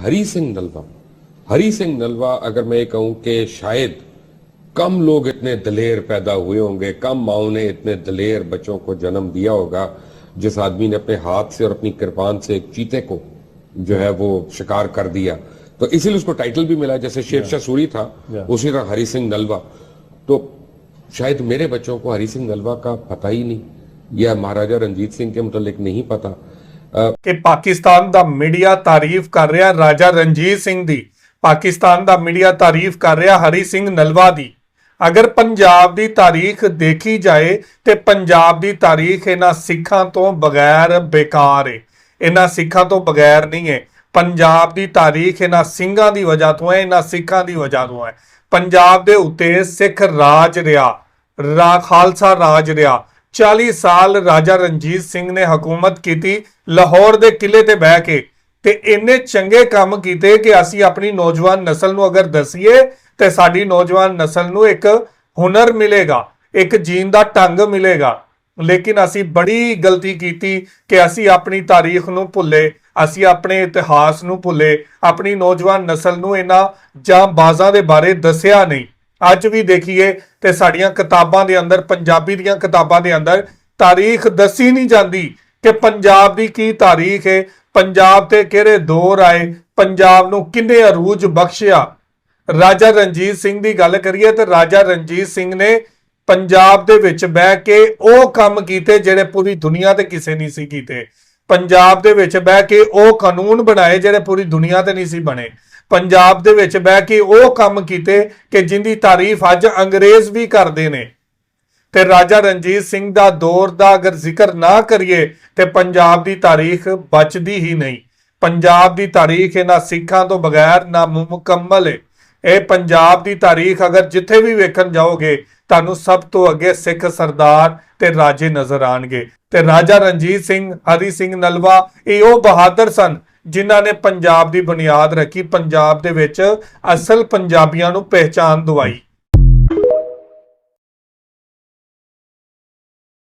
हरी सिंह नलवा। हरी सिंह नलवा अगर मैं कहूँ कि शायद कम लोग इतने दलेर पैदा हुए होंगे कम माओ ने इतने दलेर बच्चों को जन्म दिया होगा जिस आदमी ने अपने हाथ से और अपनी कृपान से एक चीते को जो है वो शिकार कर दिया। तो इसीलिए उसको टाइटल भी मिला जैसे शेरशाह सूरी था उसी तरह हरी सिंह नलवा। तो शायद मेरे बच्चों को हरी सिंह नलवा का पता ही नहीं या महाराजा रंजीत सिंह के मुतलिक नहीं पता। ਕਿ ਪਾਕਿਸਤਾਨ ਦਾ ਮੀਡੀਆ ਤਾਰੀਫ ਕਰ ਰਿਹਾ ਰਾਜਾ ਰਣਜੀਤ ਸਿੰਘ ਦੀ। ਪਾਕਿਸਤਾਨ ਦਾ ਮੀਡੀਆ ਤਾਰੀਫ ਕਰ ਰਿਹਾ ਹਰੀ ਸਿੰਘ ਨਲਵਾ ਦੀ। ਅਗਰ ਪੰਜਾਬ ਦੀ ਤਾਰੀਖ ਦੇਖੀ ਜਾਏ ਤੇ ਪੰਜਾਬ ਦੀ ਤਾਰੀਖ ਇਹਨਾਂ ਸਿੱਖਾਂ ਤੋਂ ਬਗੈਰ ਬੇਕਾਰ ਹੈ ਇਹਨਾਂ ਸਿੱਖਾਂ ਤੋਂ ਬਗੈਰ ਨਹੀਂ ਹੈ ਪੰਜਾਬ ਦੀ ਤਾਰੀਖ ਇਹਨਾਂ ਸਿੰਘਾਂ ਦੀ ਵਜ੍ਹਾ ਤੋਂ ਹੈ, ਇਹਨਾਂ ਸਿੱਖਾਂ ਦੀ ਵਜ੍ਹਾ ਤੋਂ ਹੈ। ਪੰਜਾਬ ਦੇ ਉੱਤੇ ਸਿੱਖ ਰਾਜ ਰਿਹਾ, ਰਾ, ਖਾਲਸਾ ਰਾਜ ਰਿਹਾ। 40 ਸਾਲ ਰਾਜਾ ਰਣਜੀਤ ਸਿੰਘ ਨੇ ਹਕੂਮਤ ਕੀਤੀ, ਲਾਹੌਰ ਦੇ ਕਿਲੇ ਤੇ ਬਹਿ ਕੇ। ਤੇ ਇੰਨੇ ਚੰਗੇ ਕੰਮ ਕੀਤੇ ਕਿ ਅਸੀਂ ਆਪਣੀ ਨੌਜਵਾਨ ਨਸਲ ਨੂੰ ਅਗਰ ਦਸੀਏ, ਤੇ ਸਾਡੀ ਨੌਜਵਾਨ ਨਸਲ ਨੂੰ ਇੱਕ ਹੁਨਰ ਮਿਲੇਗਾ, ਇੱਕ ਜੀਣ ਦਾ ਢੰਗ ਮਿਲੇਗਾ। ਲੇਕਿਨ ਅਸੀਂ ਬੜੀ ਗਲਤੀ ਕੀਤੀ ਕਿ ਅਸੀਂ ਆਪਣੀ ਤਾਰੀਖ ਨੂੰ ਭੁੱਲੇ, ਅਸੀਂ ਆਪਣੇ ਇਤਿਹਾਸ ਨੂੰ ਭੁੱਲੇ, ਆਪਣੀ ਨੌਜਵਾਨ ਨਸਲ ਨੂੰ ਇਹਨਾਂ ਜਾਂ ਬਾਜ਼ਾਂ ਦੇ ਬਾਰੇ ਦੱਸਿਆ ਨਹੀਂ। ਅੱਜ ਵੀ ਦੇਖੀਏ ਤੇ ਸਾਡੀਆਂ ਕਿਤਾਬਾਂ ਦੇ ਅੰਦਰ, ਪੰਜਾਬੀ ਦੀਆਂ ਕਿਤਾਬਾਂ ਦੇ ਅੰਦਰ ਤਾਰੀਖ ਦੱਸੀ ਨਹੀਂ ਜਾਂਦੀ ਕਿ ਪੰਜਾਬ ਦੀ ਕੀ ਤਾਰੀਖ ਹੈ ਪੰਜਾਬ ਤੇ ਕਿਹੜੇ ਦੌਰ ਆਏ, ਪੰਜਾਬ ਨੂੰ ਕਿੰਨੇ ਅਰੂਜ ਬਖਸ਼ਿਆ। ਰਾਜਾ ਰਣਜੀਤ ਸਿੰਘ ਦੀ ਗੱਲ ਕਰੀਏ ਤੇ ਰਾਜਾ ਰਣਜੀਤ ਸਿੰਘ ਨੇ ਪੰਜਾਬ ਦੇ ਵਿੱਚ ਬਹਿ ਕੇ ਉਹ ਕੰਮ ਕੀਤੇ ਜਿਹੜੇ ਪੂਰੀ ਦੁਨੀਆ ਤੇ ਕਿਸੇ ਨਹੀਂ ਸੀ ਕੀਤੇ। ਪੰਜਾਬ ਦੇ ਵਿੱਚ ਬਹਿ ਕੇ ਉਹ ਕਾਨੂੰਨ ਬਣਾਏ ਜਿਹੜੇ ਪੂਰੀ ਦੁਨੀਆ ਤੇ ਨਹੀਂ ਸੀ ਬਣੇ। ਪੰਜਾਬ ਦੇ ਵਿੱਚ ਬਹਿ ਕੇ ਉਹ ਕੰਮ ਕੀਤੇ ਕਿ ਜਿੰਦੀ ਤਾਰੀਫ ਅੱਜ ਅੰਗਰੇਜ਼ ਵੀ ਕਰਦੇ ਨੇ। ਤੇ ਰਾਜਾ ਰਣਜੀਤ ਸਿੰਘ ਦਾ ਦੌਰ ਦਾ ਅਗਰ ਜ਼ਿਕਰ ਨਾ ਕਰੀਏ, ਤੇ ਪੰਜਾਬ ਦੀ ਤਾਰੀਖ ਬਚਦੀ ਹੀ ਨਹੀਂ। ਪੰਜਾਬ ਦੀ ਤਾਰੀਖ ਇਹਨਾਂ ਸਿੱਖਾਂ ਤੋਂ ਬਗੈਰ ਨਾ ਮੁਕੰਮਲ ਹੈ ਇਹ ਪੰਜਾਬ ਦੀ ਤਾਰੀਖ ਅਗਰ ਜਿੱਥੇ ਵੀ ਵੇਖਣ ਜਾਓਗੇ, ਤੁਹਾਨੂੰ ਸਭ ਤੋਂ ਅੱਗੇ ਸਿੱਖ ਸਰਦਾਰ ਤੇ ਰਾਜੇ ਨਜ਼ਰ ਆਣਗੇ। ਤੇ ਰਾਜਾ ਰਣਜੀਤ ਸਿੰਘ, ਹਰੀ ਸਿੰਘ ਨਲਵਾ, ਇਹ ਉਹ ਬਹਾਦਰ ਸਨ ਜਿਨ੍ਹਾਂ ਨੇ ਪੰਜਾਬ ਦੀ ਬੁਨਿਆਦ ਰੱਖੀ ਪੰਜਾਬ ਦੇ ਵਿੱਚ ਅਸਲ ਪੰਜਾਬੀਆਂ ਨੂੰ ਪਹਿਚਾਨ ਦਵਾਈ।